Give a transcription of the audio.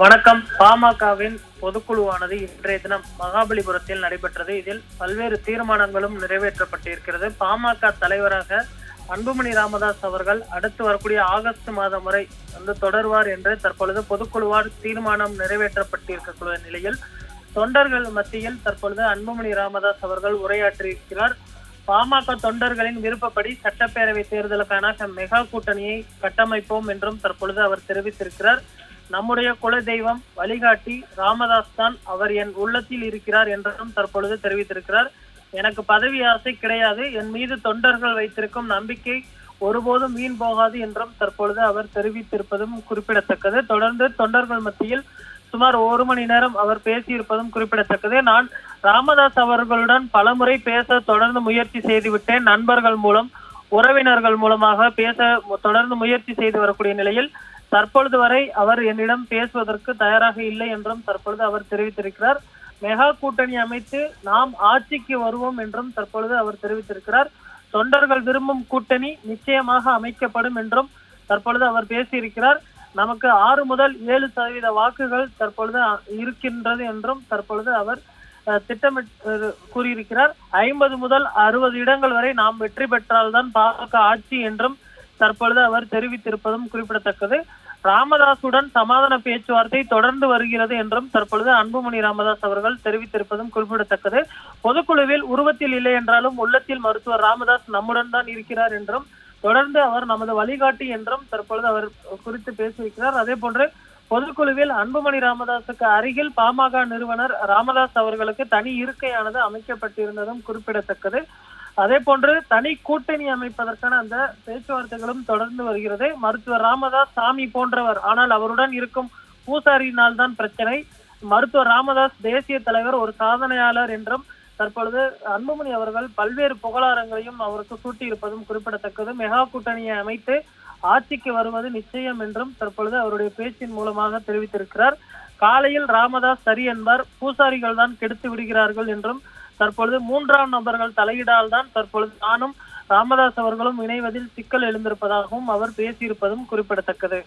வணக்கம். பாமகவின் பொதுக்குழுவானது இன்றைய தினம் மகாபலிபுரத்தில் நடைபெற்றது. இதில் பல்வேறு தீர்மானங்களும் நிறைவேற்றப்பட்டிருக்கிறது. பாமக தலைவராக அன்புமணி ராமதாஸ் அவர்கள் அடுத்து வரக்கூடிய ஆகஸ்ட் மாதம் வரை வந்து தொடர்வார் என்று தற்பொழுது பொதுக்குழுவால் தீர்மானம் நிறைவேற்றப்பட்டிருக்கக்கூடிய நிலையில் தொண்டர்கள் மத்தியில் தற்பொழுது அன்புமணி ராமதாஸ் அவர்கள் உரையாற்றியிருக்கிறார். பாமக தொண்டர்களின் விருப்பப்படி சட்டப்பேரவை தேர்தலுக்கான மெகா கூட்டணியை கட்டமைப்போம் என்றும் தற்பொழுது அவர் தெரிவித்திருக்கிறார். நம்முடைய குல தெய்வம் வழிகாட்டி ராமதாஸ் தான் அவர் என் உள்ளத்தில் இருக்கிறார் என்றும் தற்பொழுது தெரிவித்திருக்கிறார். எனக்கு பதவி ஆசை கிடையாது. என் மீது தொண்டர்கள் வைத்திருக்கும் நம்பிக்கை ஒருபோதும் வீண் போகாது என்றும் தற்பொழுது அவர் தெரிவித்திருப்பதும் குறிப்பிடத்தக்கது. தொடர்ந்து தொண்டர்கள் மத்தியில் சுமார் ஒரு மணி நேரம் அவர் பேசியிருப்பதும் குறிப்பிடத்தக்கது. நான் ராமதாஸ் அவர்களுடன் பலமுறை பேச தொடர்ந்து முயற்சி செய்துவிட்டேன். நண்பர்கள் மூலம் உறவினர்கள் மூலமாக பேச தொடர்ந்து முயற்சி செய்து வரக்கூடிய நிலையில் தற்பொழுது வரை அவர் என்னிடம் பேசுவதற்கு தயாராக இல்லை என்றும் தற்பொழுது அவர் தெரிவித்திருக்கிறார். மெகா கூட்டணி அமைத்து நாம் ஆட்சிக்கு வருவோம் என்றும் தற்பொழுது அவர் தெரிவித்திருக்கிறார். தொண்டர்கள் விரும்பும் கூட்டணி நிச்சயமாக அமைக்கப்படும் என்றும் தற்பொழுது அவர் பேசியிருக்கிறார். நமக்கு ஆறு முதல் ஏழு சதவீத வாக்குகள் தற்பொழுது இருக்கின்றது என்றும் தற்பொழுது அவர் திட்டமிட்டு கூறியிருக்கிறார். ஐம்பது முதல் அறுபது இடங்கள் வரை நாம் வெற்றி பெற்றால்தான் பாமக ஆட்சி என்றும் தற்பொழுது அவர் தெரிவித்திருப்பதும் குறிப்பிடத்தக்கது. ராமதாசுடன் சமாதான பேச்சுவார்த்தை தொடர்ந்து வருகிறது என்றும் தற்பொழுது அன்புமணி ராமதாஸ் அவர்கள் தெரிவித்திருப்பதும் குறிப்பிடத்தக்கது. பொதுக்குழுவில் உருவத்தில் இல்லை என்றாலும் உள்ளத்தில் மருத்துவர் ராமதாஸ் நம்முடன் தான் இருக்கிறார் என்றும் தொடர்ந்து அவர் நமது வழிகாட்டி என்றும் தற்பொழுது அவர் குறித்து பேசியிருக்கிறார். அதே போன்று பொதுக்குழுவில் அன்புமணி ராமதாஸுக்கு அருகில் பாமக நிறுவனர் ராமதாஸ் அவர்களுக்கு தனி இருக்கையானது அமைக்கப்பட்டிருந்ததும் குறிப்பிடத்தக்கது. அதே போன்று தனி கூட்டணி அமைப்பதற்கான அந்த பேச்சுவார்த்தைகளும் தொடர்ந்து வருகிறது. மருத்துவர் ராமதாஸ் சாமி போன்றவர். ஆனால் அவருடன் இருக்கும் பூசாரியினால் தான் பிரச்சனை. மருத்துவர் ராமதாஸ் தேசிய தலைவர் ஒரு சாதனையாளர் என்றும் தற்பொழுது அன்புமணி அவர்கள் பல்வேறு புகழாரங்களையும் அவருக்கு சூட்டியிருப்பதும் குறிப்பிடத்தக்கது. மெகா கூட்டணியை அமைத்து ஆட்சிக்கு வருவது நிச்சயம் என்றும் தற்பொழுது அவருடைய பேச்சின் மூலமாக தெரிவித்திருக்கிறார். காலையில் ராமதாஸ் சரி என்பார் பூசாரிகள் தான் கெடுத்து விடுகிறார்கள் என்றும் தற்பொழுது மூன்றாம் நபர்கள் தலையிடால் தான் தற்பொழுது நானும் ராமதாஸ் அவர்களும் இணைவதில் சிக்கல் எழுந்திருப்பதாகவும் அவர் பேசியிருப்பதும் குறிப்பிடத்தக்கது.